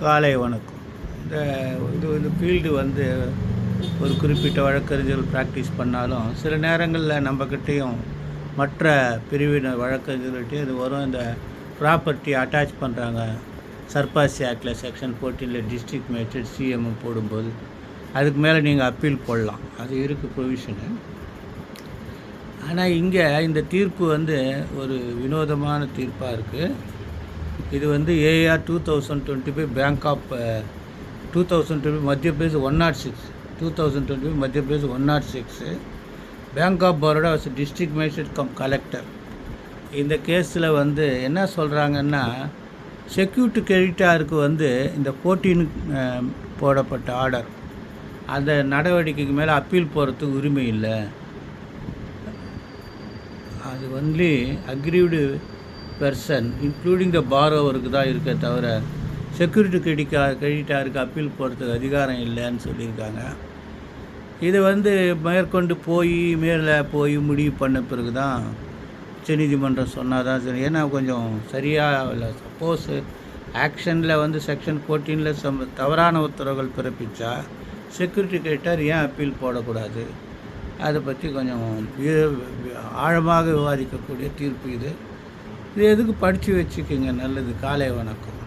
காலை வணக்கம். இந்த இது இந்த ஃபீல்டு வந்து ஒரு குறிப்பிட்ட வழக்கறிஞர்கள் ப்ராக்டிஸ் பண்ணாலும் சில நேரங்களில் நம்மக்கிட்டேயும் மற்ற பிரிவினர் வழக்கறிஞர்கள்ட்டையும் இது வரும். இந்த ப்ராப்பர்ட்டி அட்டாச் பண்ணுறாங்க சர்பாசி ஆக்டில் செக்ஷன் ஃபோர்டீனில் டிஸ்ட்ரிக்ட் மேஜிஸ்ட்ரேட் சிஎம் போடும்போது அதுக்கு மேலே நீங்கள் அப்பீல் போடலாம். அது இருக்குது ப்ரொவிஷனு ஆனால் இங்கே இந்த தீர்ப்பு வந்து ஒரு வினோதமான தீர்ப்பாக இருக்குது இது வந்து AIR two thousand twenty five bank of two thousand twenty Madhya Pradesh one nought six two thousand twenty five Madhya Pradesh one nought six bank of Baroda was district magistrate cum collector இந்த கேஸில் வந்து என்ன சொல்கிறாங்கன்னா security கிரெடிட்டாருக்கு வந்து இந்த போட்டின்னு uh, போடப்பட்ட order அந்த நடவடிக்கைக்கு மேலே அப்பீல் போகிறதுக்கு உரிமை இல்லை. அது only aggrieved person including the பாரோவருக்கு தான் இருக்க தவிர செக்யூரிட்டி கிரெடிக்கா கிரெடிட்டாருக்கு அப்பீல் போகிறதுக்கு அதிகாரம் இல்லைன்னு சொல்லியிருக்காங்க. இது வந்து மேற்கொண்டு போய் மேலே போய் முடிவு பண்ண பிறகு தான் உச்சநீதிமன்றம் சொன்னால் தான் சரி. ஏன்னா கொஞ்சம் சரியாக இல்லை. சப்போஸ் ஆக்ஷனில் வந்து செக்ஷன் ஃபோர்டீனில் சம் தவறான உத்தரவுகள் பிறப்பித்தா செக்யூரிட்டி கிரெடிட்டார் ஏன் அப்பீல் போடக்கூடாது? அதை பற்றி கொஞ்சம் ஆழமாக விவாதிக்கக்கூடிய தீர்ப்பு இது. இது எதுக்கு படித்து வச்சுக்கோங்க நல்லது. காலை வணக்கம்.